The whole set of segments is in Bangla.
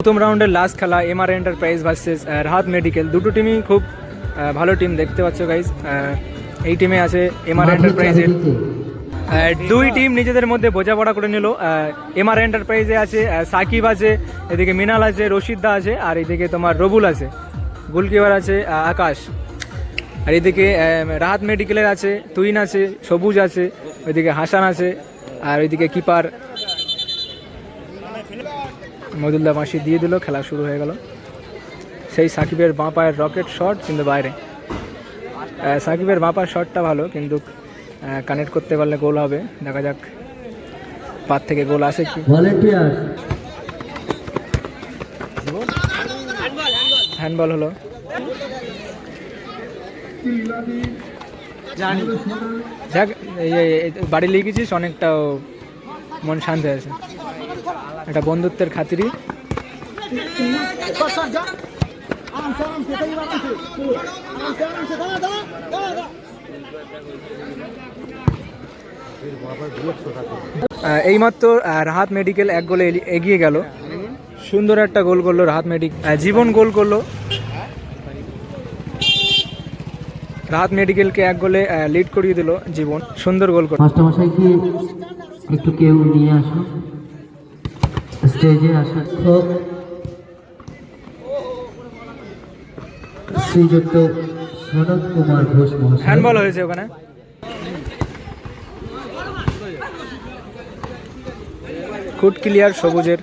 প্রথম রাউন্ডের লাস্ট খেলা MR enterprise versus Rahat medical দুটো টিমই খুব ভালো টিম দেখতে পাচ্ছ গাইজ এই টিমে আছে এমআর এন্টারপ্রাইজের দুই টিম নিজেদের মধ্যে বোঝাপড়া করে নিল। এমআর এন্টারপ্রাইজে আছে সাকিব আছে এদিকে মিনাল আছে রশিদদা আছে আর এদিকে তোমার রবুল আছে। গোলকিপার আছে আকাশ। আর এদিকে রাহাত মেডিকেলের আছে তুইন আছে সবুজ আছে ওইদিকে হাসান আছে আর ওইদিকে কিপার মদুল্লা মাসি দিয়ে দিল খেলা শুরু হয়ে গেল। সেই সাকিবের বাঁ পায়ের রকেট শট কিন্তু বাইরে। সাকিবের বাঁ পায়ের শটটা ভালো কিন্তু কানেক্ট করতে পারলে গোল হবে। দেখা যাক পার থেকে গোল আসে কি। হ্যান্ডবল হলো। যাক বাড়ি লিয়ে গেছিস অনেকটা মন শান্ত হয়েছে। একটা বন্ধুত্বের খাতিরই। আহ, এইমাত্র রাহাত মেডিকেল এক গোলে এগিয়ে গেল। সুন্দর একটা গোল করল রাহাত মেডিক জীবন গোল করল। রাহাত মেডিকেলকে এক গোলে লিড করিয়ে দিল জীবন। সুন্দর গোল করল একটু কেউ নিয়ে আসো স্টেজে আসার খুব শ্রীযুক্ত সনৎ কুমার ঘোষ মহাশয়। হ্যান্ডবল হয়েছে ওখানে। ফুট ক্লিয়ার সবুজের।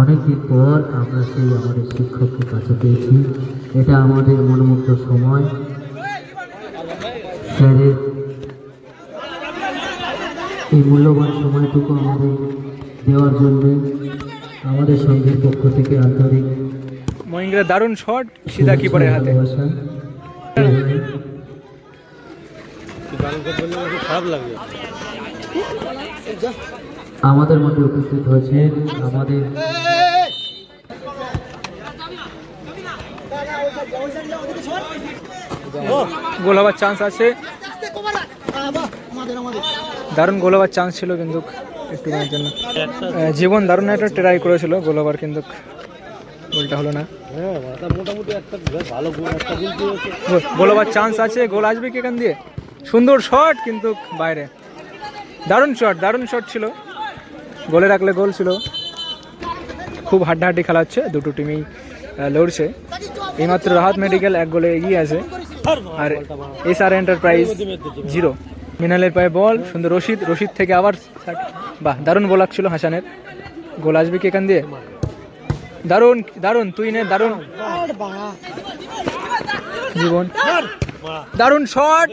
অনেকদিন পর আমরা সেই আমাদের শিক্ষককে কাছে পেয়েছি। এটা আমাদের মনোমুগ্ধ সময়। স্যারের এই মূল্যবান সময়টুকু আমাদের দেওয়ার জন্য আমাদের সঙ্গীর পক্ষ থেকে আন্তরিক মহিন্দ্রের দারুণ শট সিধা কিপারের হাতে। আমাদের মধ্যে উপস্থিত হয়েছে আমাদের গোল হওয়ার চান্স আছে। দারুণ গোল হওয়ার চান্স ছিল কিন্তু একটু জন্য। জীবন দারুণ একটা ট্রাই করেছিল গোল হওয়ার কিন্তু গোলটা হলো না। গোল- গোল হওয়ার চান্স আছে গোল আসবে কি এখান দিয়ে? সুন্দর শট কিন্তু বাইরে। দারুণ শট দারুণ শট ছিল। গোলে রাখলে গোল ছিল। খুব হাড্ডাহাড্ডি খেলা হচ্ছে দুটো টিমই লড়ছে। এইমাত্র রাহাত মেডিকেল এক গোলে এগিয়ে আছে। আর এস আর এন্টারপ্রাইজ জিরো মিনালের পায়ে বল, সুন্দর রশিদ রশিদ থেকে আবার বাহ, দারুণ বোলাক ছিল হাসানের। গোল আসবে কি এখান দিয়ে? দারুণ দারুণ, তুই নে, দারুণ। জীবন। দারুণ shot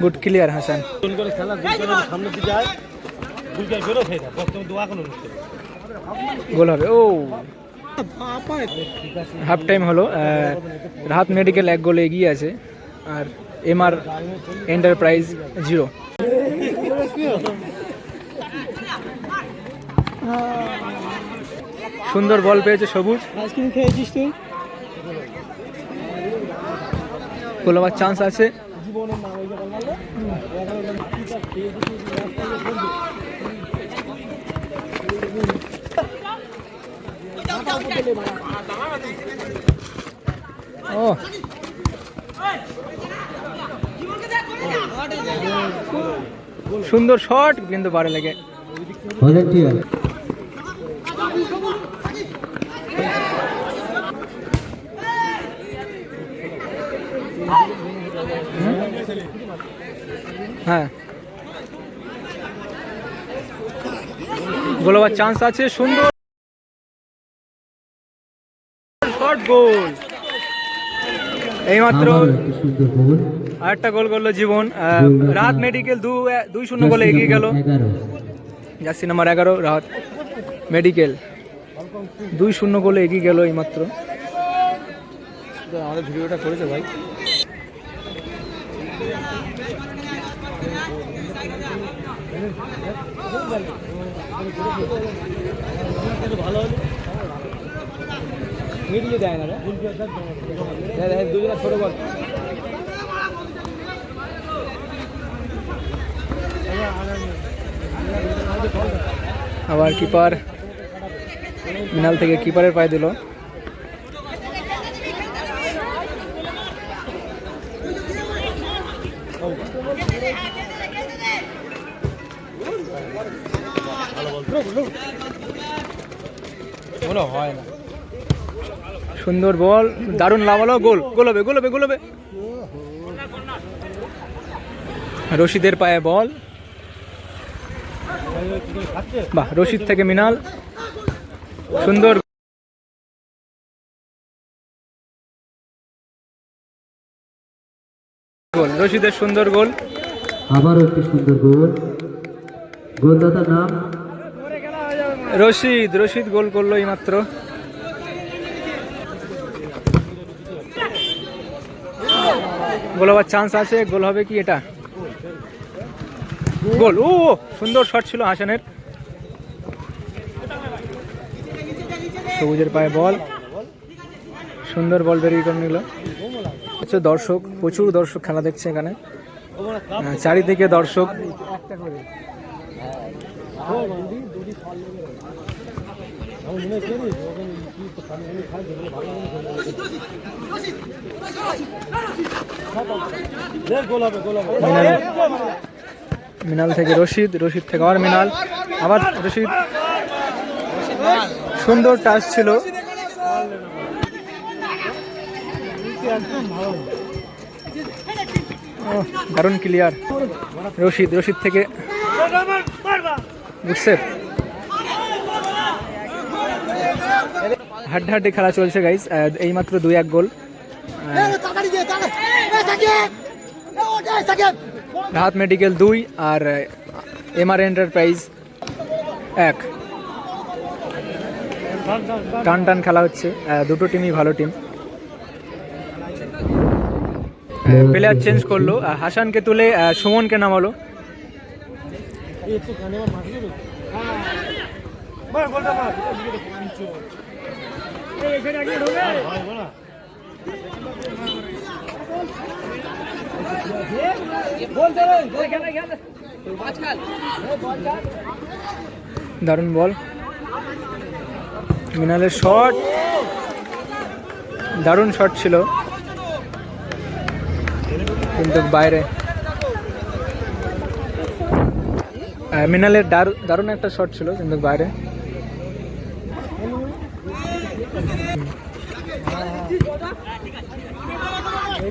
good clear Hasan. Goal হবে, ও। হাফ টাইম হলো রাহাত মেডিকেল এক গোলে এগিয়ে আছে আর এমআর এন্টারপ্রাইজ জিরো। সুন্দর বল পেয়েছে সবুজ। আইসক্রিম খেয়েছিস তুই? চান্স আছে। ও। সুন্দর শট কিন্তু বারে লেগে। হ্যাঁ। গোল হওয়ার চান্স আছে সুন্দর। Shot goal. এইমাত্র আবারও একটি গোল। আরেকটা গোল করল জীবন। রাত মেডিকেল দু দুই শূন্য গোলে এগিয়ে গেল। জার্সি নাম্বার এগারো রাত মেডিকেল। দুই শূন্য গোলে এগিয়ে গেল এইমাত্র। আমাদের ভিডিওটা করেছে ভাই। মিডিলে দেয় না দুজনে ছোটো বল। আবার কিপার মিনাল থেকে কিপারের পায়ে দিল। হয় না। সুন্দর বল দারুণ লাভালো গোল গোল হবে গোল হবে গোল হবে। রশিদের পায়ে বল। বাহ রশিদ থেকে মিনাল। সুন্দর গোল রশিদের সুন্দর গোল। আবারও একটি সুন্দর গোল। গোলদাতার নাম? রশিদ রশিদ গোল করল এইমাত্র। গোল হওয়ার চান্স আছে। গোল হবে কি এটা? গোল। ও সুন্দর শট ছিল হাসানের। সবুজের পায়ে বল। সুন্দর বল বেরিয়ে করে নিল। হচ্ছে দর্শক, প্রচুর দর্শক খেলা দেখছে এখানে। চারিদিকে দর্শক। মিনাল মিনাল থেকে রশিদ রশিদ থেকে আবার মিনাল, আবার রশিদ। সুন্দর টাচ ছিল। দারুণ ক্লিয়ার রশিদ রশিদ থেকে বুঝছে হাড্ডাহাড্ডি খেলা চলছে গাইস এইমাত্র দুই এক গোল। রাহাত মেডিকেল দুই আর এমআর এন্টারপ্রাইজ এক। টান টান খেলা হচ্ছে। দুটো টিমই ভালো টিম প্লেয়ার চেঞ্জ করল। হাসানকে তুলে সুমনকে নামালো। দারুণ বল। মিনালের শট। দারুণ শট ছিল। কিন্তু বাইরে। মিনালের দারু- দারুণ একটা শট ছিল, কিন্তু বাইরে।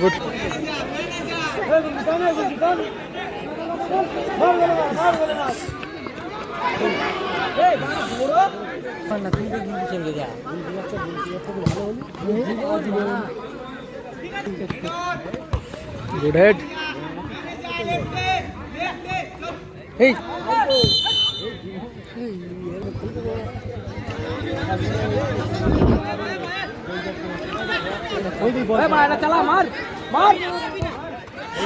গুড গুড হেড এই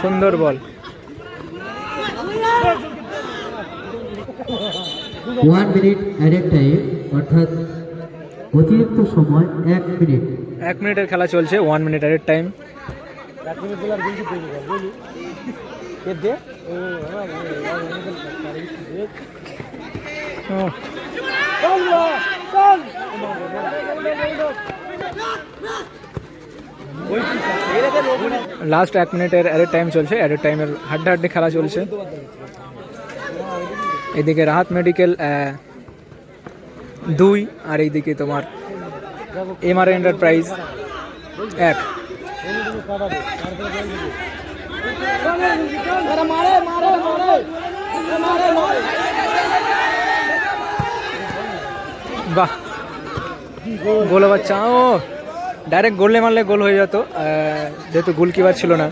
সুন্দর ball. One minute added time অর্থাৎ অতিরিক্ত সময় এক মিনিট। এক মিনিটের খেলা চলছে ওয়ান মিনিট এর টাইম লাস্ট এক মিনিটের অ্যাডের টাইম চলছে অ্যাডের টাইমের হাড্ডাহাড্ডি খেলা চলছে। এদিকে রাহাত মেডিকেল দুই, আর এইদিকে তোমার এমআর এন্টারপ্রাইজ এক। বাহ গোল আবার চা ও ডাইরেক্ট গোলে মারলে গোল হয়ে যেত যেহেতু গোলকিপার ছিল না।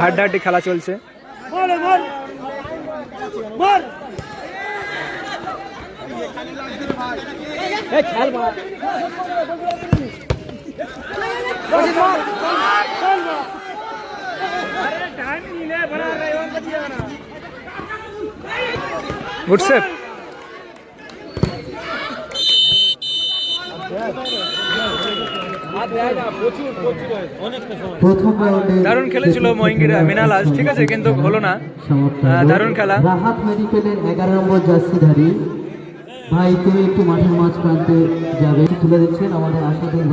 হাড্ডাহাড্ডি খেলা চলছে। গুড সেভ প্রথম রাউন্ডে দারুণ খেলেছিল মহিঙ্গিরা মিনালাস ঠিক আছে কিন্তু হলো না। দারুণ খেলা। রাহাত মেডিকেলের এগারো নম্বর জার্সিধারী। ভাই তুমি একটু মাঠের মাঝ প্রান্তে যাবে। তুলে দিচ্ছেন আমাদের আশাদিন